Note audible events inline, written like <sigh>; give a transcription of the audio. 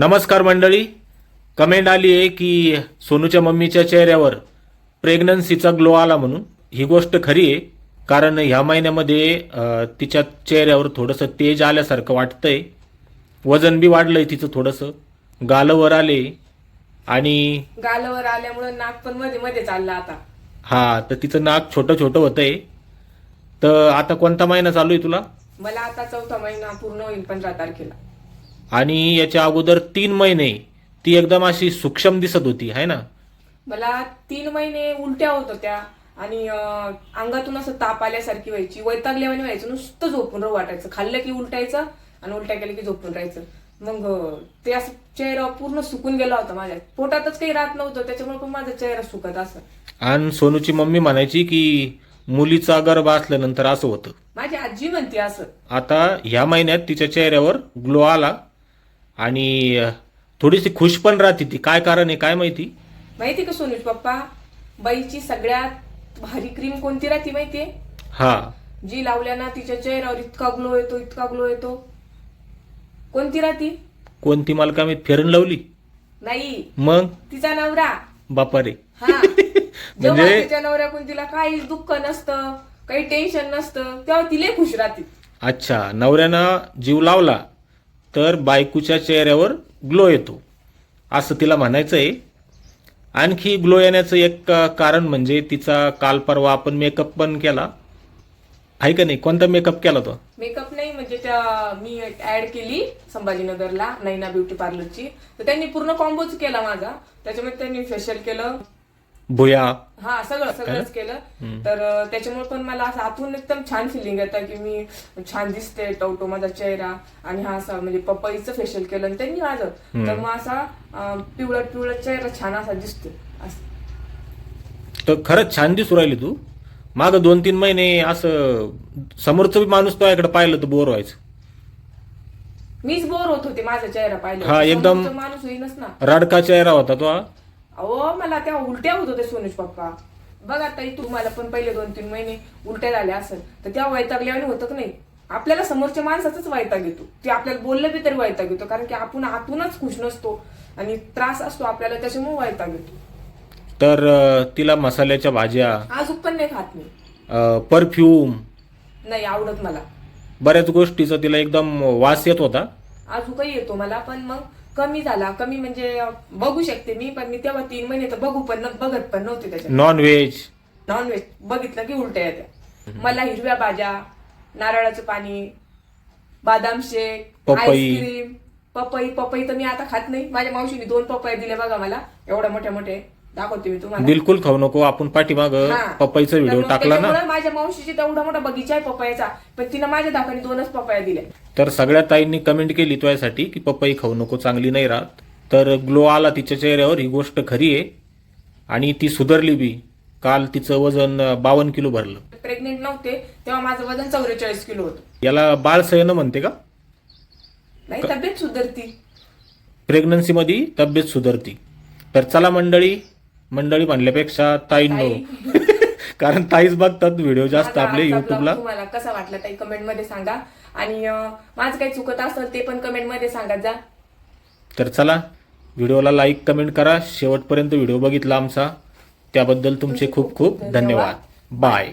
नमस्कार मंडळी. कमेंट आली आहे की सोनूच्या मम्मीच्या चेहऱ्यावर प्रेग्नन्सीचा ग्लो आला म्हणून. ही गोष्ट खरी आहे. कारण ह्या महिन्यामध्ये तिच्या चेहऱ्यावर थोडंसं तेज आल्यासारखं वाटतंय. वजन बी वाढलंय तिचं थोडंसं. गालवर आले. आणि गालावर आल्यामुळे नाक पण मध्ये मध्ये चाललं आता. हा तर तिचं नाक छोटं छोटं होतंय. तर आता कोणता महिना चालू आहे तुला? मला आता चौथा महिना पूर्ण होईल पंधरा तारखेला. आणि याच्या अगोदर तीन महिने ती एकदम अशी सूक्ष्म दिसत होती है ना? मला तीन महिने उलट्या होत होत्या आणि अं, अंगातून असं ताप आल्यासारखी व्हायची वैतागल्यावानी व्हायचं नुसतं झोपून राहू वाटायचं. खाल्लं की उलटायचं आणि उलट्या केलं की झोपून राहायचं. मग अं, ते असं चेहरा पूर्ण सुकून गेला होता माझ्या. पोटातच काही राहत नव्हतं त्याच्यामुळे पण माझा चेहरा सुकत असं. आणि सोनूची मम्मी म्हणायची की मुलीचा गर्भ असल्यानंतर असं होतं. माझी आजी म्हणते असं. आता ह्या महिन्यात तिच्या चेहऱ्यावर ग्लो आला. आणि थोडीशी खुश पण राहते ती. काय कारण आहे काय माहिती? माहिती का सोनूज पप्पा? बाईची सगळ्यात भारी क्रीम कोणती राहते माहितीये? हा. जी लावल्याना तिच्या चेहऱ्यावर इतका ग्लो येतो इतका ग्लो येतो. कोणती राहती? कोणती मला का मी? फेरन लावली. नाही. मग? तिचा नवरा. बापा रे हा. <laughs> जेव्हा म्हणजे? तिच्या नवऱ्याकडून तिला काही दुःख नसतं काही टेन्शन नसतं तेव्हा तिला खुश राहते. अच्छा. नवऱ्यानं जीव लावला. तर बायकोच्या चेहऱ्यावर ग्लो येतो. असं तिला म्हणायचं आहे आणखी ग्लो येण्याचं एक कारण म्हणजे तिचा काल परवा आपण मेकअप पण केला. आहे का नाही? कोणता मेकअप केला तो? मेकअप नाही म्हणजे त्या मी ऍड केली संभाजीनगरला नैना ब्युटी पार्लरची तर त्यांनी पूर्ण कॉम्बोच केला माझा. त्याच्यामध्ये त्यांनी फेशियल केलं. भुया. हा सगळं सगळंच केलं. तर त्याच्यामुळे पण मला असं आतून एकदम छान फिलिंग येतं की मी छान दिसते टवटो माझा चेहरा आणि हा असा म्हणजे पपईचं फेशियल केलं आणि त्यांनी माझं. तर मग असा अं, पिवळट पिवळट चेहरा छान असा दिसतो तर खरंच छान दिसू राहिली तू. माग दोन तीन महिने असं समोरचं माणूस तो इकडे पाहिलं तर बोर व्हायचं. मीच बोर होत होते माझा चेहरा पाहिला. हा, एकदम- माणूस होईनच ना. रडका चेहरा होता तो. अहो मला तेव्हा उलट्या होत होते सोनुष पप्पा. बघ आता तुम्हाला पण पहिले दोन तीन महिने उलट्या झाल्या असेल तर तेव्हा वैतागल्याने होतं की नाही. आपल्याला समोरच्या माणसाचाच वैताग येतो. ते आपल्याला बोललं बी तरी वैताग येतो कारण की आपण आतूनच खुश नसतो आणि त्रास असतो आपल्याला त्याच्यामुळे वैताग येतो. तर अं, तिला मसाल्याच्या भाज्या अजून पण नाही खात मी. परफ्यूम. नाही आवडत मला. बऱ्याच गोष्टीचा तिला एकदम वास येत होता. अजून काही येतो मला पण मग कमी झाला. कमी म्हणजे बघू शकते मी पण मी तेव्हा तीन महिने तर बघू पण न- बघत पण नव्हते त्याच्यात. नॉन व्हेज नॉनव्हेज बघितलं की उलट्या येत्या. मला हिरव्या भाज्या नारळाचं पाणी बदाम शेक पपई. आईस्क्रीम पपई पपई तर मी आता खात नाही. माझ्या मावशीने दोन पपई दिले बघा मला. एवढ्या मोठे मोठे दाखवते मी तुम्हाला. बिलकुल खाऊ नको आपण पाठीमाग हा. पपईचा तर व्हिडिओ मग टाकला ना. त्याच्यामुळे माझ्या मावशीची तेवढा मोठा बगीचा आहे पपयाचा पण तिनं माझ्या दाखाने दोनच पपया दिल्या. तर सगळ्या ताईंनी कमेंट केली तुझ्यासाठी की पपई खाऊ नको चांगली नाही राहत. तर ग्लो आला तिच्या चेहऱ्यावर ही गोष्ट खरी आहे. आणि ती सुधारली बी. काल तिचं वजन बावन्न किलो भरलं. प्रेग्नेंट नव्हते तेव्हा माझं वजन चौवेचाळीस किलो होतं. याला बाळसयनं म्हणते का? नाही तब्येत सुधरती. प्रेग्नन्सीमध्ये तब्येत सुधारती. तर चला मंडळी मंडळी म्हणल्यापेक्षा ताईंनो. <laughs> कारण ताईच बघतात व्हिडिओ जास्त आपले युट्यूबला तुम्हाला कसा वाटला ताई कमेंटमध्ये सांगा. आणि माझं काही चुकत असेल ते पण कमेंटमध्ये सांगत जा. तर चला व्हिडिओला लाईक कमेंट करा. शेवटपर्यंत व्हिडिओ बघितला आमचा. त्याबद्दल तुमचे खूप खूप धन्यवाद. बाय